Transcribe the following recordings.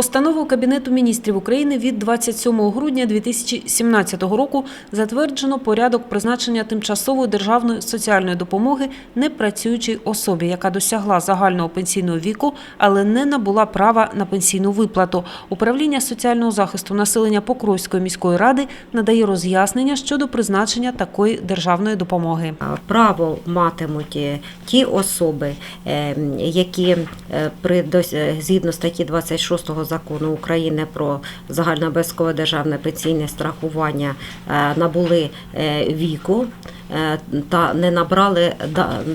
Постанову Кабінету міністрів України від 27 грудня 2017 року затверджено порядок призначення тимчасової державної соціальної допомоги непрацюючій особі, яка досягла загального пенсійного віку, але не набула права на пенсійну виплату. Управління соціального захисту населення Покровської міської ради надає роз'яснення щодо призначення такої державної допомоги. Право матимуть е, ті особи, е, які е, при згідно статті 26 закону України про загальнообов'язкове державне пенсійне страхування е, набули е, віку е, та не набрали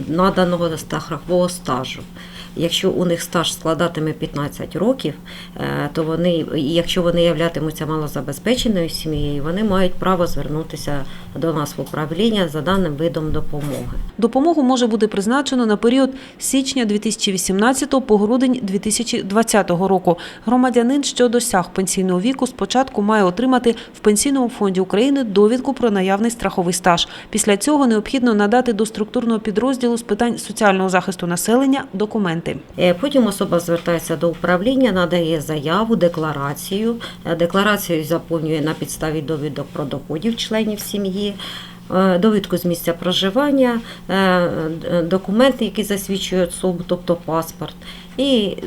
наданого страхового стажу. Якщо у них стаж складатиме 15 років, е, то вони, якщо вони являтимуться малозабезпеченою сім'єю, вони мають право звернутися до нас в управління за даним видом допомоги. Допомогу може бути призначено на період з січня 2018 по грудень 2020 року. Громадянин, що досяг пенсійного віку, спочатку має отримати в Пенсійному фонді України довідку про наявний страховий стаж. Після цього необхідно надати до структурного підрозділу з питань соціального захисту населення документи. Е, Потім особа звертається до управління, надає заяву, декларацію. Е, Декларацію заповнює на підставі довідок про доходів членів сім'ї. е, Довідку з місця проживання, документи, які засвідчують особу, тобто паспорт, і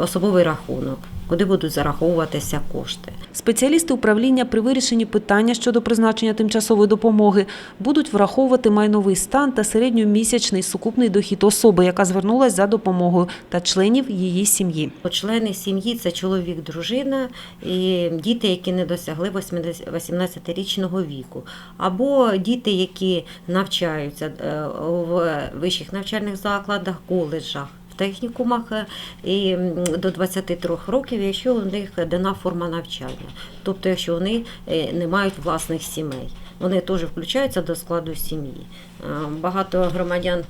особовий рахунок, куди будуть зараховуватися кошти. Спеціалісти управління при вирішенні питання щодо призначення тимчасової допомоги будуть враховувати майновий стан та середньомісячний сукупний дохід особи, яка звернулася за допомогою, та членів її сім'ї. Члени сім'ї це чоловік, дружина і діти, які не досягли 80 18-річного віку, або діти, які навчаються е, в вищих навчальних закладах, коледжах. Технікумах е, і до 23 років, якщо у них дана форма навчання, тобто якщо вони е, не мають власних сімей, вони теж включаються до складу сім'ї. Е, Багато громадян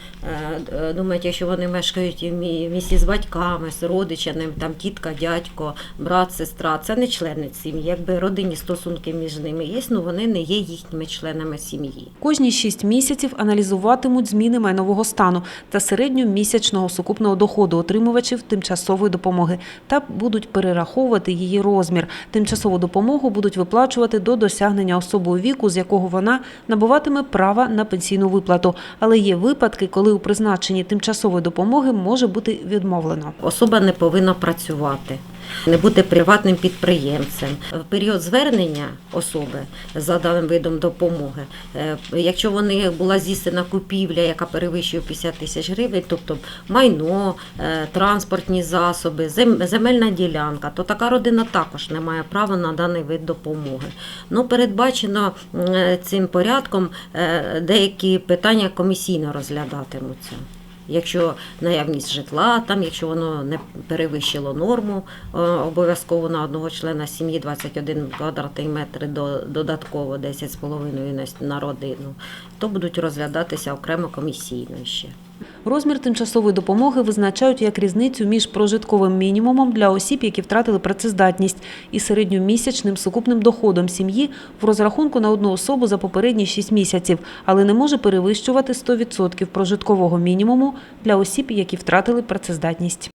е, думають, якщо вони мешкають в мі- місті з батьками, з родичами, там тітка, дядько, брат, сестра, це не члени сім'ї. Якби родинні стосунки між ними є, ну вони не є їхніми членами сім'ї. Кожні 6 місяців аналізуватимуть зміни майнового стану та середньомісячного сукупного доходу отримувачів тимчасової допомоги та будуть перераховувати її розмір. Тимчасову допомогу будуть виплачувати до досягнення особою віку, з якого вона набуватиме права на пенсійну виплату. Але є випадки, коли у призначенні тимчасової допомоги може бути відмовлено. Особа не повинна працювати, не бути приватним підприємцем. В період звернення особи за даним видом допомоги, е, якщо вони була здійснена купівля, яка перевищує 50 тисяч гривень, тобто майно, е, транспортні засоби, земельна ділянка, то така родина також не має права на даний вид допомоги. Ну, передбачено цим порядком е, деякі питання комісійно розглядатимуться. Якщо наявність житла, там, якщо воно не перевищило норму е, обов'язково на одного члена сім'ї 21 квадратний метр до додатково 10,5 на- на родину, то будуть розглядатися окремо комісійно ще. Розмір тимчасової допомоги визначають як різницю між прожитковим мінімумом для осіб, які втратили працездатність, і середньомісячним сукупним доходом сім'ї в розрахунку на одну особу за попередні 6 місяців, але не може перевищувати 100% прожиткового мінімуму для осіб, які втратили працездатність.